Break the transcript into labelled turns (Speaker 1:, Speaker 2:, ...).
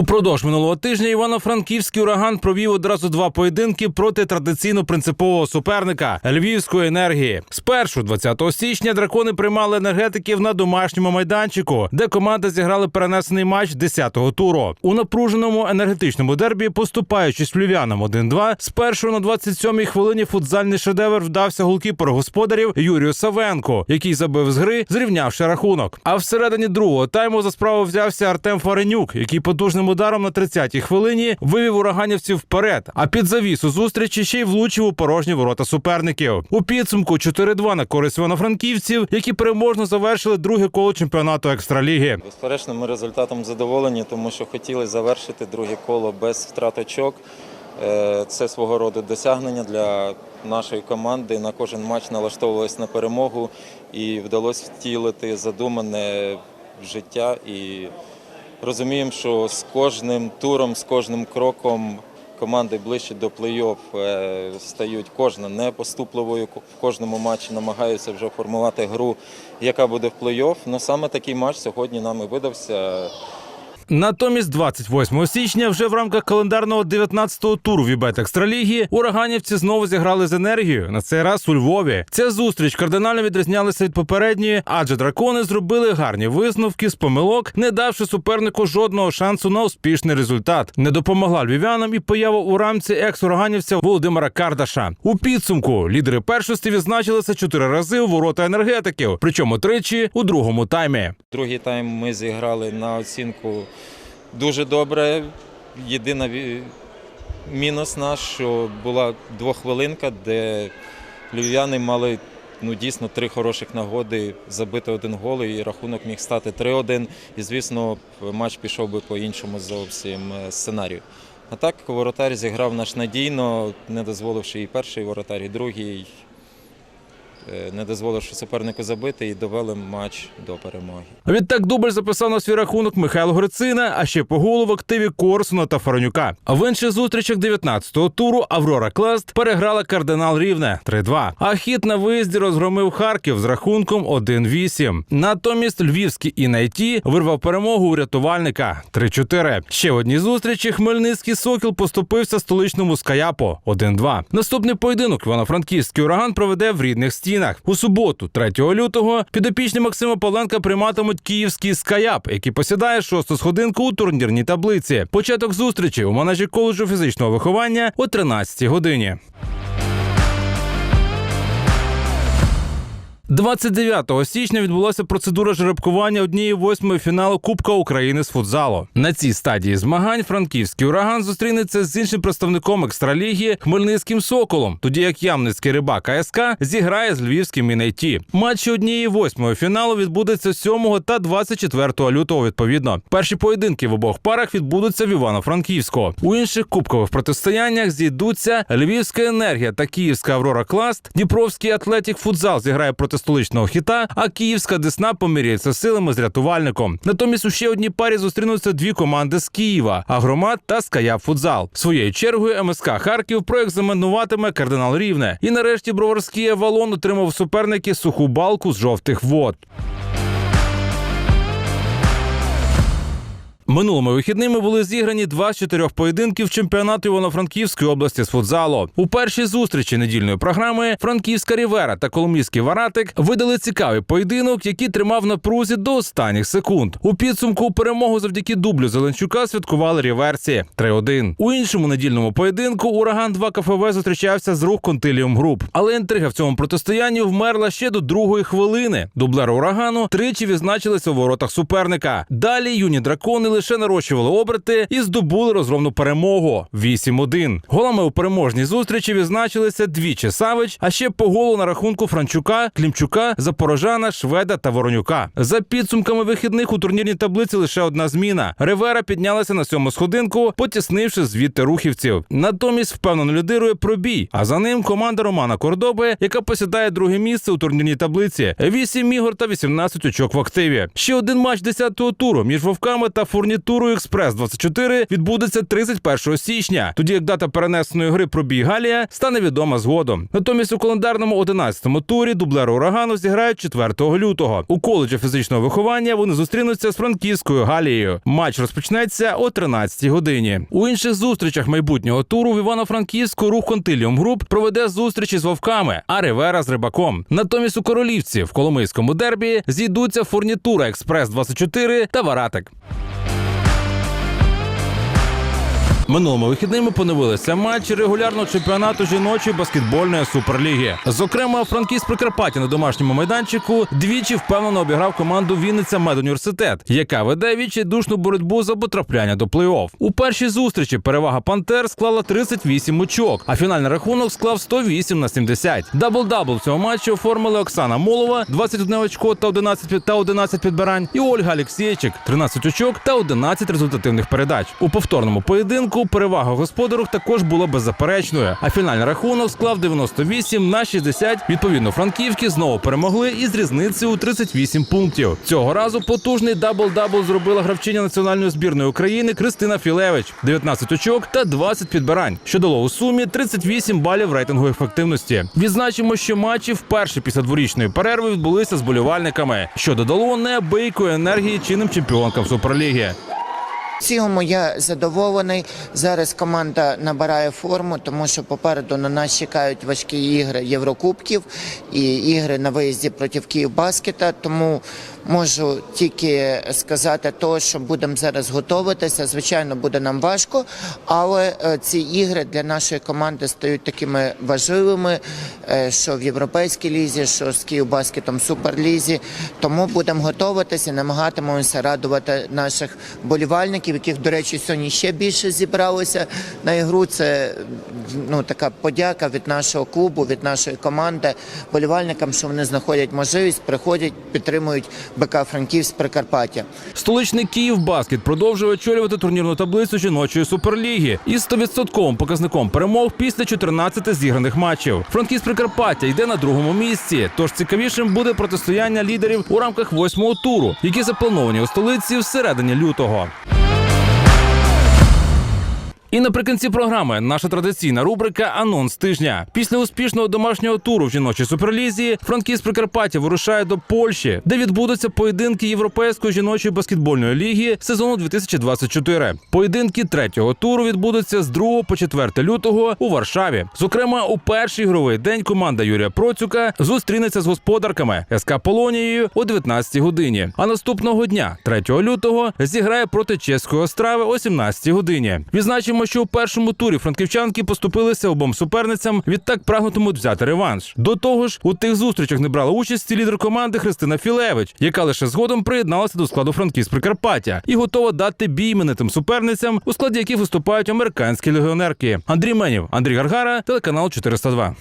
Speaker 1: Упродовж минулого тижня Івано-Франківський ураган провів одразу два поєдинки проти традиційно принципового суперника Львівської енергії. Спершу, 20 січня, дракони приймали енергетиків на домашньому майданчику, де команди зіграли перенесений матч 10-го туру. У напруженому енергетичному дербі, поступаючись львів'янам 1-2, спершу на 27-й хвилині футзальний шедевр вдався голкіперу господарів Юрію Савенко, який забив з гри, зрівнявши рахунок. А всередині другого тайму за справу взявся Артем Фаренюк, який потужним ударом на 30-й хвилині вивів ураганівців вперед. А під завісу зустрічі ще й влучив у порожні ворота суперників. У підсумку 4-2 на користь івано-франківців, які переможно завершили друге коло чемпіонату екстраліги.
Speaker 2: Безперечно, ми результатом задоволені, тому що хотіли завершити друге коло без втрат очок. Е, Це свого роду досягнення для нашої команди. На кожен матч налаштовувалися на перемогу і вдалося втілити задумане життя. І розуміємо, що з кожним туром, з кожним кроком команди ближче до плей-офф е, стають кожна непоступливою. В кожному матчі намагаються вже формувати гру, яка буде в плей-офф. Ну саме такий матч сьогодні нам і видався.
Speaker 1: Натомість, 28 січня, вже в рамках календарного 19-го туру Вібет Екстраліги ураганівці знову зіграли з енергією. На цей раз у Львові. Ця зустріч кардинально відрізнялася від попередньої, адже дракони зробили гарні висновки з помилок, не давши супернику жодного шансу на успішний результат. Не допомогла львів'янам і поява у рамці екс-ураганівця Володимира Кардаша. У підсумку лідери першості відзначилися чотири рази у ворота енергетиків, причому тричі у другому таймі.
Speaker 2: Другий тайм ми зіграли на оцінку дуже добре. Єдина мінус наш, що була двохвилинка, де львів'яни мали ну, дійсно три хороших нагоди забити один гол, і рахунок міг стати 3-1. І, звісно, матч пішов би по іншому зовсім е, сценарію. А так воротар зіграв наш надійно, не дозволивши і перший воротар, і другий, не дозволивши супернику забити, і довели матч до перемоги.
Speaker 1: Відтак дубль записав на свій рахунок Михайло Грицина, а ще по голу в активі Корсуна та Фаронюка. В інших зустрічах 19-го туру Аврора Класт переграла кардинал Рівне 3-2. А хід на виїзді розгромив Харків з рахунком 1-8. Натомість львівський Інайті вирвав перемогу у рятувальника 3-4. Ще в одній зустрічі Хмельницький Сокіл поступився столичному Скаяпо 1-2. Наступний поєдинок Івано-Франківський ураган проведе в рідних стінах. У суботу, 3 лютого, підопічні Максима Павленка прийматимуть київський Скаяп, який посідає шосту сходинку у турнірній таблиці. Початок зустрічі у манежі коледжу фізичного виховання о 13 годині. 29 січня відбулася процедура жеребкування однієї восьмої фіналу Кубка України з футзалу. На цій стадії змагань франківський ураган зустрінеться з іншим представником екстраліги Хмельницьким Соколом, тоді як Ямницький рибак АСК зіграє з львівським Мінайті. Матчі однієї восьмої фіналу відбудеться 7 та 24 лютого. Відповідно, перші поєдинки в обох парах відбудуться в Івано-Франківську. У інших кубкових протистояннях зійдуться Львівська енергія та Київська Аврора Класт. Дніпровський атлетік футзал зіграє проти столичного хіта, а Київська Десна поміряється силами з рятувальником. Натомість у ще одній парі зустрінуться дві команди з Києва: Агромат та Скаяп Футзал. Своєю чергою МСК Харків проекзаменуватиме кардинал Рівне. І нарешті броварський Авалон отримав суперники суху балку з жовтих вод. Минулими вихідними були зіграні два з чотирьох поєдинків чемпіонату Івано-Франківської області з футзалу. У першій зустрічі недільної програми Франківська Рівера та Коломійський Варатик видали цікавий поєдинок, який тримав на прузі до останніх секунд. У підсумку перемогу завдяки дублю Зеленчука святкували ріверсі 3-1. У іншому недільному поєдинку ураган 2 КФВ зустрічався з рух Контиліум Груп. Але інтрига в цьому протистоянні вмерла ще до другої хвилини. Дублери урагану тричі відзначилися у воротах суперника. Далі юні дракони лише нарощували оберти і здобули розгромну перемогу 8-1. Голами у переможній зустрічі відзначилися двічі Савич, а ще по голу на рахунку Франчука, Клімчука, Запорожана, Шведа та Воронюка. За підсумками вихідних у турнірній таблиці лише одна зміна. Ревера піднялася на сьому сходинку, потіснивши звідти рухівців. Натомість впевнено лідирує пробій. А за ним команда Романа Кордоби, яка посідає друге місце у турнірній таблиці. 8 ігор та 18 очок в активі. Ще один матч 10-го туру між вовками та фурні фурнітурою Експрес 24 відбудеться 31 січня, тоді як дата перенесеної гри про бій Галія стане відома згодом. Натомість у календарному 11-му турі дублери урагану зіграють 4 лютого. У коледжі фізичного виховання вони зустрінуться з франківською Галією. Матч розпочнеться о 13-й годині. У інших зустрічах майбутнього туру в Івано-Франківську рух Контиліум Груп проведе зустрічі з вовками, а Ривера з рибаком. Натомість у королівці в Коломийському дербі зійдуться фурнітура Експрес 24 та Варатик. Минулими вихідними поновилися матчі регулярного чемпіонату жіночої баскетбольної суперліги. Зокрема, Франківськ Прикарпаття на домашньому майданчику двічі впевнено обіграв команду Вінниця Медуніверситет, яка веде відчайдушну боротьбу за потрапляння до плей-офф. У першій зустрічі перевага Пантер склала 38 очок, а фінальний рахунок склав 108 на 70. Дабл-дабл в цьому матчі оформили Оксана Молова 21 очко та 11 та 11 підбирань, і Ольга Алєксєйчик 13 очок та 11 результативних передач. У повторному поєдинку перевага господарок також була беззаперечною. А фінальний рахунок склав 98 на 60. Відповідно, франківки знову перемогли із різницею у 38 пунктів. Цього разу потужний дабл-дабл зробила гравчиня національної збірної України Кристина Філевич 19 очок та 20 підбирань, що дало у сумі 38 балів рейтингу ефективності. Відзначимо, що матчі вперше після дворічної перерви відбулися з болівальниками, що додало неабиякої енергії чинним чемпіонкам суперліги.
Speaker 3: Цілому я задоволений. Зараз команда набирає форму, тому що попереду на нас чекають важкі ігри Єврокубків і ігри на виїзді проти Київбаскета. Тому можу тільки сказати то, що будемо зараз готуватися. Звичайно, буде нам важко, але е, ці ігри для нашої команди стають такими важливими, е, що в європейській лізі, що з Київбаскетом суперлізі. Тому будемо готуватися, намагатимемося радувати наших болівальників, яких, до речі, сьогодні ще більше зібралося на ігру. Це ну така подяка від нашого клубу, від нашої команди, болівальникам, що вони знаходять можливість, приходять, підтримують БК Франківськ Прикарпаття.
Speaker 1: Столичний Київ Баскет продовжує очолювати турнірну таблицю жіночої суперліги із 100% показником перемог після 14 зіграних матчів. Франківськ Прикарпаття йде на другому місці. Тож цікавішим буде протистояння лідерів у рамках восьмого туру, які заплановані у столиці всередині лютого. І наприкінці програми наша традиційна рубрика Анонс тижня. Після успішного домашнього туру в жіночій суперлізі Франківськ Прикарпаття вирушає до Польщі, де відбудуться поєдинки Європейської жіночої баскетбольної ліги сезону 2024. Поєдинки третього туру відбудуться з 2 по 4 лютого у Варшаві. Зокрема, у перший ігровий день команда Юрія Процюка зустрінеться з господарками СК Полонією о 19 годині. А наступного дня, 3 лютого, зіграє проти чеської острави о 17 годині. Відзначимо, що у першому турі франківчанки поступилися обом суперницям. Відтак прагнутимуть взяти реванш. До того ж, у тих зустрічах не брала участі лідер команди Христина Філевич, яка лише згодом приєдналася до складу Франківськ Прикарпаття і готова дати бій іменитим суперницям, у складі яких виступають американські легіонерки. Андрій Менів, Андрій Гаргара, телеканал 402.